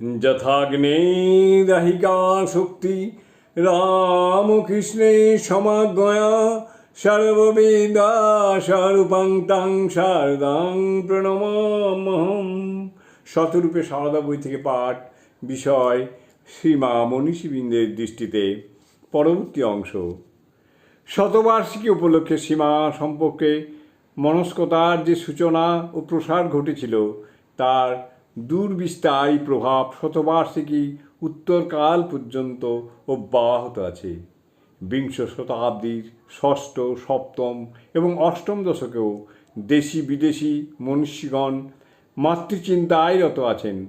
যথাগ্নে দাহিকা শক্তি, রামকৃষ্ণে সমাগয়া সর্ববেদা স্বরূপাং তাং শারদাং শতরূপে সারদা বই থেকে পাঠ, বিষয় শ্রীমা মনীষীবৃন্দের দৃষ্টিতে পরবর্তী অংশ। শতবার্ষিকী উপলক্ষে সীমা সম্পর্কে মনস্কতার যে সূচনা ও প্রসার ঘটেছিল, তার দূরবিস্তারী প্রভাব শতবার্ষিকী উত্তরকাল পর্যন্ত অব্যাহত আছে। বিংশ শতাব্দীর ষষ্ঠ, সপ্তম এবং অষ্টম দশকেও দেশি বিদেশি মনীষীগণ মাতৃচিন্তায় রত আছেন।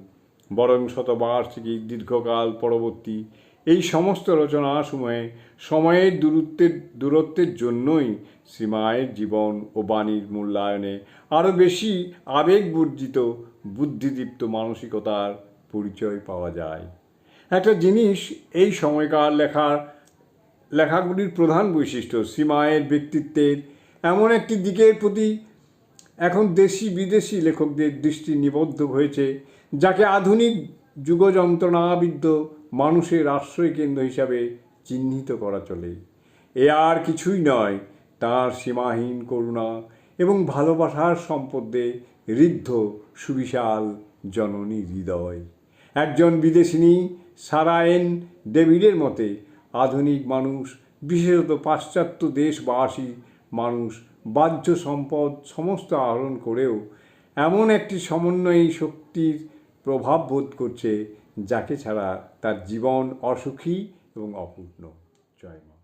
বরং শতবার্ষিকী দীর্ঘকাল পরবর্তী এই সমস্ত রচনাসমূহে সময়ের দূরত্বের দূরত্বের জন্যই শ্রীমায়ের জীবন ও বাণীর মূল্যায়নে আরও বেশি আবেগবর্জিত, বুদ্ধিদীপ্ত মানসিকতার পরিচয় পাওয়া যায়। একটা জিনিস এই সময়কার লেখার, লেখাগুলির প্রধান বৈশিষ্ট্য শ্রীমায়ের ব্যক্তিত্বের এমন একটি দিকের প্রতি এখন দেশি বিদেশি লেখকদের দৃষ্টি নিবদ্ধ হয়েছে, যাকে আধুনিক যুগযন্ত্রণাবিদ্ধ মানুষের আশ্রয় কেন্দ্র হিসাবে চিহ্নিত করা চলে। এ আর কিছুই নয়, তার সীমাহীন করুণা এবং ভালোবাসার সম্পদে ঋদ্ধ, সুবিশাল জননী হৃদয়। একজন বিদেশিনী, সারায়েন ডেভিডের মতে, আধুনিক মানুষ, বিশেষত পাশ্চাত্য দেশবাসী মানুষ বাহ্য সম্পদ সমস্ত আহরণ করেও এমন একটি সমন্বয়ী শক্তির প্রভাব বোধ করছে যাকে ছাড়া তার জীবন অসুখী এবং অপূর্ণ জয় মা।